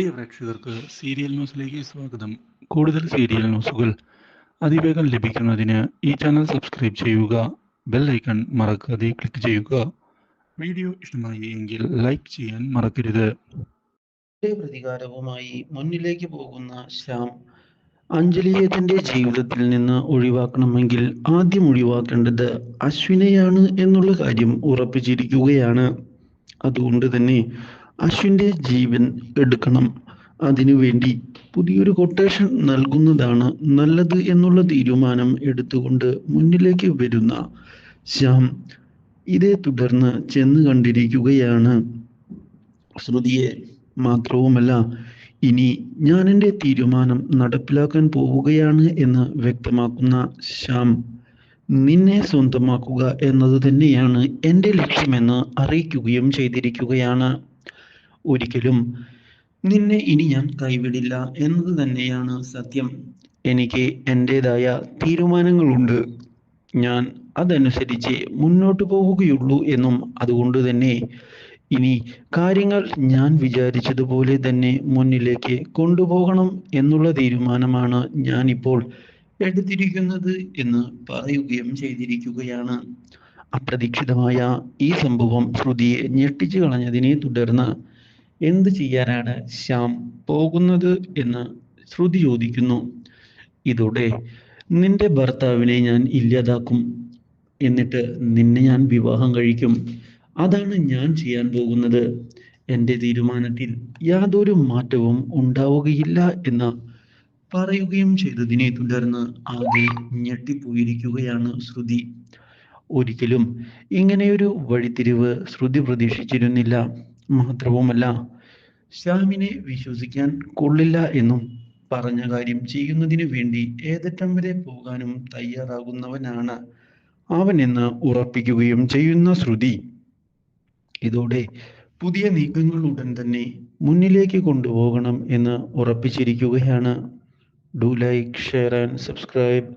പ്രിയ പ്രേക്ഷകർക്ക് സീരിയൽ ന്യൂസിലേക്ക് സ്വാഗതം. കൂടുതൽ സീരിയൽ ന്യൂസുകൾ അതിവേഗം ലഭിക്കുന്നതിന് ഈ ചാനൽ സബ്സ്ക്രൈബ് ചെയ്യുക ബെൽ ഐക്കൺ മറക്കാതെ ക്ലിക്ക് ചെയ്യുക. വീഡിയോ ഇഷ്ടമായി എങ്കിൽ ലൈക്ക് ചെയ്യാൻ മറക്കരുത്. പ്രതികാരവുമായി മുന്നിലേക്ക് പോകുന്ന ശ്യാം അഞ്ജലിയെ തന്റെ ജീവിതത്തിൽ നിന്ന് ഒഴിവാക്കണമെങ്കിൽ ആദ്യം ഒഴിവാക്കേണ്ടത് അശ്വിനെയാണ് എന്നുള്ള കാര്യം ഉറപ്പിച്ചിരിക്കുകയാണ്. അതുകൊണ്ട് തന്നെ അശ്വിന്റെ ജീവൻ എടുക്കണം. അതിനുവേണ്ടി പുതിയൊരു കൊട്ടേഷൻ നൽകുന്നതാണ് നല്ലത് എന്നുള്ള തീരുമാനം എടുത്തുകൊണ്ട് മുന്നിലേക്ക് വരുന്ന ശ്യാം. ഇതേ തുടർന്ന് ചെന്ന് കണ്ടിരിക്കുകയാണ്. ശ്രുതിയെ മാത്രവുമല്ല ഇനി ഞാൻ എന്റെ തീരുമാനം നടപ്പിലാക്കാൻ പോവുകയാണ് എന്ന് വ്യക്തമാക്കുന്ന ശ്യാം നിന്നെ സ്വന്തമാക്കുക എന്നത് തന്നെയാണ് എന്റെ ലക്ഷ്യമെന്ന് അറിയിക്കുകയും ചെയ്തിരിക്കുകയാണ്. ഒരിക്കലും നിന്നെ ഇനി ഞാൻ കൈവിടില്ല എന്നത് തന്നെയാണ് സത്യം. എനിക്ക് എന്റെതായ തീരുമാനങ്ങളുണ്ട്. ഞാൻ അതനുസരിച്ച് മുന്നോട്ട് പോവുകയുള്ളൂ എന്നും അതുകൊണ്ട് തന്നെ ഇനി കാര്യങ്ങൾ ഞാൻ വിചാരിച്ചതുപോലെ തന്നെ മുന്നിലേക്ക് കൊണ്ടുപോകണം എന്നുള്ള തീരുമാനമാണ് ഞാൻ ഇപ്പോൾ എടുത്തിരിക്കുന്നത് എന്ന് പറയുകയും ചെയ്തിരിക്കുകയാണ്. അപ്രതീക്ഷിതമായ ഈ സംഭവം ശ്രുതിയെ ഞെട്ടിച്ചു കളഞ്ഞതിനെ തുടർന്ന് എന്ത് ചെയ്യാനാണ് ശ്യാം പോകുന്നത് എന്ന് ശ്രുതി ചോദിക്കുന്നു. ഇതോടെ നിന്റെ ഭർത്താവിനെ ഞാൻ ഇല്ലാതാക്കും. എന്നിട്ട് നിന്നെ ഞാൻ വിവാഹം കഴിക്കും. അതാണ് ഞാൻ ചെയ്യാൻ പോകുന്നത്. എന്റെ തീരുമാനത്തിൽ യാതൊരു മാറ്റവും ഉണ്ടാവുകയില്ല എന്ന് പറയുകയും ചെയ്തതിനെ തുടർന്ന് ആകെ ഞെട്ടിപ്പോയിരിക്കുകയാണ് ശ്രുതി. ഒരിക്കലും ഇങ്ങനെയൊരു വഴിത്തിരിവ് ശ്രുതി പ്രതീക്ഷിച്ചിരുന്നില്ല. മാത്രവുമല്ല ശ്യാമിനെ വിശ്വസിക്കാൻ കൊള്ളില്ല എന്നും പറഞ്ഞ കാര്യം ചെയ്യുന്നതിനു വേണ്ടി ഏതറ്റം വരെ പോകാനും തയ്യാറാകുന്നവനാണ് അവനെന്ന് ഉറപ്പിക്കുകയും ചെയ്യുന്ന ശ്രുതി. ഇതോടെ പുതിയ നീക്കങ്ങൾ ഉടൻ തന്നെ മുന്നിലേക്ക് കൊണ്ടുപോകണം എന്ന് ഉറപ്പിച്ചിരിക്കുകയാണ്. Do like share and subscribe.